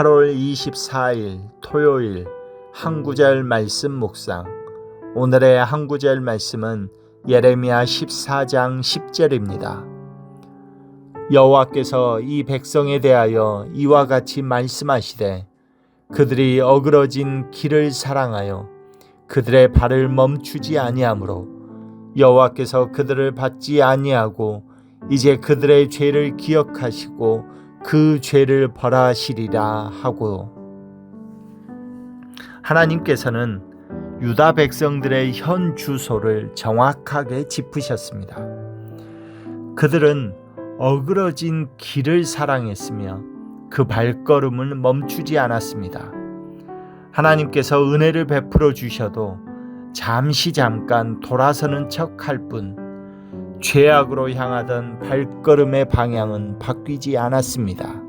8월 24일 토요일 한구절 말씀 묵상. 오늘의 한구절 말씀은 예레미야 14장 10절입니다. 여호와께서 이 백성에 대하여 이와 같이 말씀하시되 그들이 어그러진 길을 사랑하여 그들의 발을 멈추지 아니하므로 여호와께서 그들을 받지 아니하고 이제 그들의 죄를 기억하시고 그 죄를 벌하시리라 하고 하나님께서는 유다 백성들의 현 주소를 정확하게 짚으셨습니다. 그들은 어그러진 길을 사랑했으며 그 발걸음을 멈추지 않았습니다. 하나님께서 은혜를 베풀어 주셔도 잠시 잠깐 돌아서는 척 할 뿐 죄악으로 향하던 발걸음의 방향은 바뀌지 않았습니다.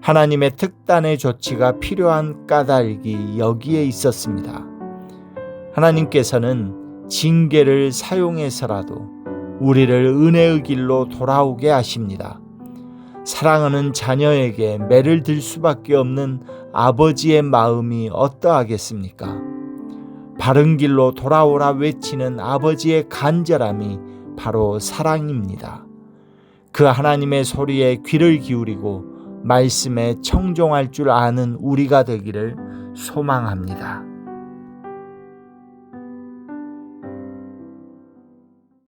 하나님의 특단의 조치가 필요한 까닭이 여기에 있었습니다. 하나님께서는 징계를 사용해서라도 우리를 은혜의 길로 돌아오게 하십니다. 사랑하는 자녀에게 매를 들 수밖에 없는 아버지의 마음이 어떠하겠습니까? 바른 길로 돌아오라 외치는 아버지의 간절함이 바로 사랑입니다. 그 하나님의 소리에 귀를 기울이고 말씀에 청종할 줄 아는 우리가 되기를 소망합니다.